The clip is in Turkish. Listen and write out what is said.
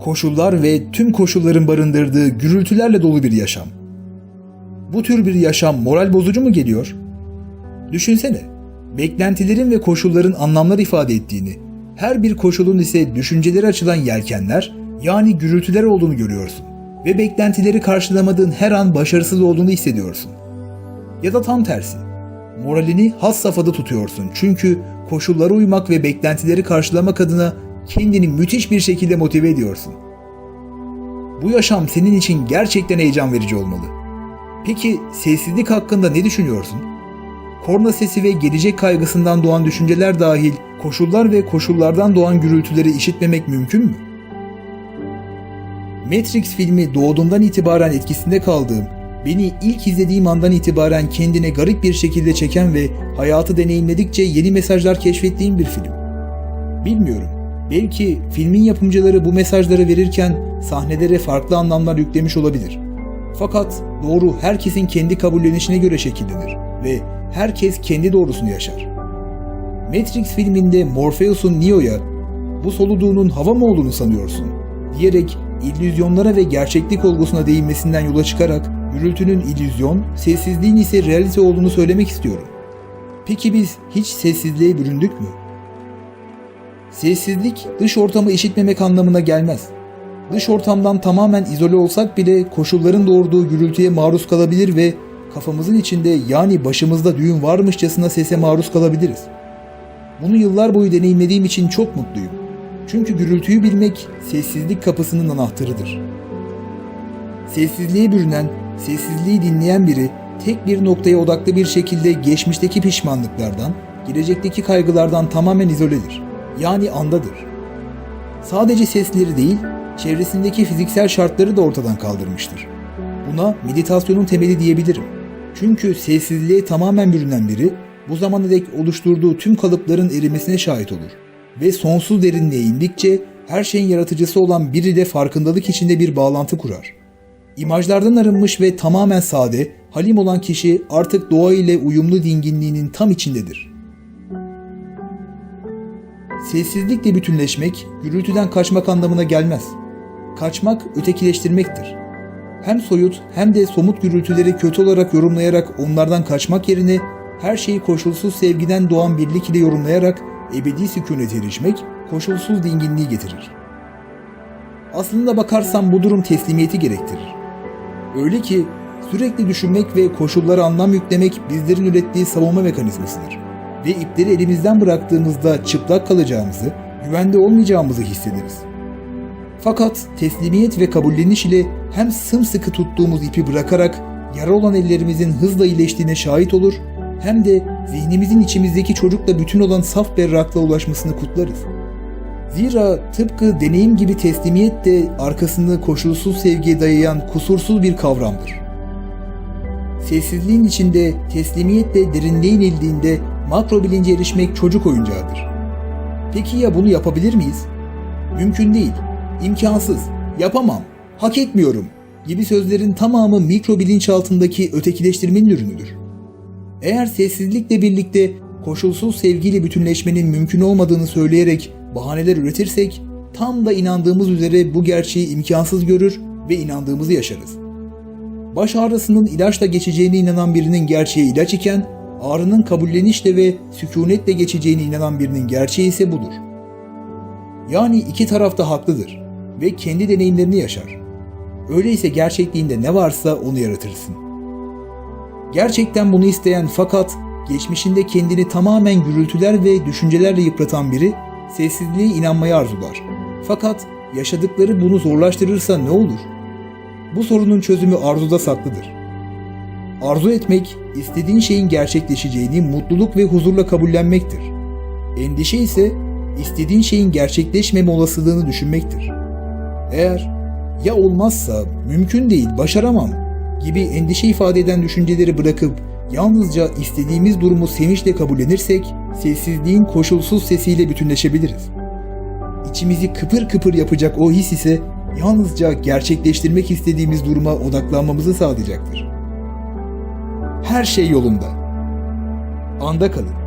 koşullar ve tüm koşulların barındırdığı gürültülerle dolu bir yaşam. Bu tür bir yaşam moral bozucu mu geliyor? Düşünsene, beklentilerin ve koşulların anlamlar ifade ettiğini, her bir koşulun ise düşünceleri açılan yelkenler, yani gürültüler olduğunu görüyorsun ve beklentileri karşılamadığın her an başarısız olduğunu hissediyorsun. Ya da tam tersi, moralini has safhada tutuyorsun çünkü koşullara uymak ve beklentileri karşılamak adına kendini müthiş bir şekilde motive ediyorsun. Bu yaşam senin için gerçekten heyecan verici olmalı. Peki sessizlik hakkında ne düşünüyorsun? Korna sesi ve gelecek kaygısından doğan düşünceler dahil koşullar ve koşullardan doğan gürültüleri işitmemek mümkün mü? Matrix filmi doğduğumdan itibaren etkisinde kaldığım, beni ilk izlediğim andan itibaren kendine garip bir şekilde çeken ve hayatı deneyimledikçe yeni mesajlar keşfettiğim bir film. Bilmiyorum, belki filmin yapımcıları bu mesajları verirken sahnelere farklı anlamlar yüklemiş olabilir. Fakat doğru herkesin kendi kabullenişine göre şekillenir ve herkes kendi doğrusunu yaşar. Matrix filminde Morpheus'un Neo'ya bu soluduğunun hava mı olduğunu sanıyorsun diyerek illüzyonlara ve gerçeklik olgusuna değinmesinden yola çıkarak gürültünün illüzyon, sessizliğin ise realite olduğunu söylemek istiyorum. Peki biz hiç sessizliğe büründük mü? Sessizlik dış ortamı işitmemek anlamına gelmez. Dış ortamdan tamamen izole olsak bile koşulların doğurduğu gürültüye maruz kalabilir ve kafamızın içinde yani başımızda düğün varmışçasına sese maruz kalabiliriz. Bunu yıllar boyu deneyimlediğim için çok mutluyum. Çünkü gürültüyü bilmek sessizlik kapısının anahtarıdır. Sessizliğe bürünen, sessizliği dinleyen biri tek bir noktaya odaklı bir şekilde geçmişteki pişmanlıklardan, gelecekteki kaygılardan tamamen izoledir. Yani andadır. Sadece sesleri değil, çevresindeki fiziksel şartları da ortadan kaldırmıştır. Buna meditasyonun temeli diyebilirim. Çünkü sessizliğe tamamen bürünen biri bu zamana dek oluşturduğu tüm kalıpların erimesine şahit olur. Ve sonsuz derinliğe indikçe her şeyin yaratıcısı olan biri de farkındalık içinde bir bağlantı kurar. İmajlardan arınmış ve tamamen sade, halim olan kişi artık doğa ile uyumlu dinginliğinin tam içindedir. Sessizlikle bütünleşmek, gürültüden kaçmak anlamına gelmez. Kaçmak ötekileştirmektir. Hem soyut hem de somut gürültüleri kötü olarak yorumlayarak onlardan kaçmak yerine her şeyi koşulsuz sevgiden doğan birlik ile yorumlayarak ebedi sükunete erişmek koşulsuz dinginliği getirir. Aslında bakarsam bu durum teslimiyeti gerektirir. Öyle ki sürekli düşünmek ve koşullara anlam yüklemek bizlerin ürettiği savunma mekanizmasıdır. Ve ipleri elimizden bıraktığımızda çıplak kalacağımızı, güvende olmayacağımızı hissederiz. Fakat teslimiyet ve kabulleniş ile hem sımsıkı tuttuğumuz ipi bırakarak yara olan ellerimizin hızla iyileştiğine şahit olur hem de zihnimizin içimizdeki çocukla bütün olan saf berraklığa ulaşmasını kutlarız. Zira tıpkı deneyim gibi teslimiyet de arkasını koşulsuz sevgiye dayayan kusursuz bir kavramdır. Sessizliğin içinde teslimiyetle derinliğe inildiğinde makro bilince erişmek çocuk oyuncağıdır. Peki ya bunu yapabilir miyiz? Mümkün değil, imkansız, yapamam, hak etmiyorum gibi sözlerin tamamı mikro bilinçaltındaki ötekileştirmenin ürünüdür. Eğer sessizlikle birlikte koşulsuz sevgiyle bütünleşmenin mümkün olmadığını söyleyerek bahaneler üretirsek tam da inandığımız üzere bu gerçeği imkansız görür ve inandığımızı yaşarız. Baş ağrısının ilaçla geçeceğine inanan birinin gerçeği ilaç iken ağrının kabullenişle ve sükunetle geçeceğine inanan birinin gerçeği ise budur. Yani iki taraf da haklıdır ve kendi deneyimlerini yaşar. Öyleyse gerçekliğinde ne varsa onu yaratırsın. Gerçekten bunu isteyen fakat geçmişinde kendini tamamen gürültüler ve düşüncelerle yıpratan biri sessizliğe inanmayı arzular. Fakat yaşadıkları bunu zorlaştırırsa ne olur? Bu sorunun çözümü arzuda saklıdır. Arzu etmek, istediğin şeyin gerçekleşeceğini mutluluk ve huzurla kabullenmektir. Endişe ise istediğin şeyin gerçekleşmeme olasılığını düşünmektir. Eğer ya olmazsa, mümkün değil, başaramam gibi endişe ifade eden düşünceleri bırakıp yalnızca istediğimiz durumu sevinçle kabullenirsek, sessizliğin koşulsuz sesiyle bütünleşebiliriz. İçimizi kıpır kıpır yapacak o his ise yalnızca gerçekleştirmek istediğimiz duruma odaklanmamızı sağlayacaktır. Her şey yolunda. Anda kalın.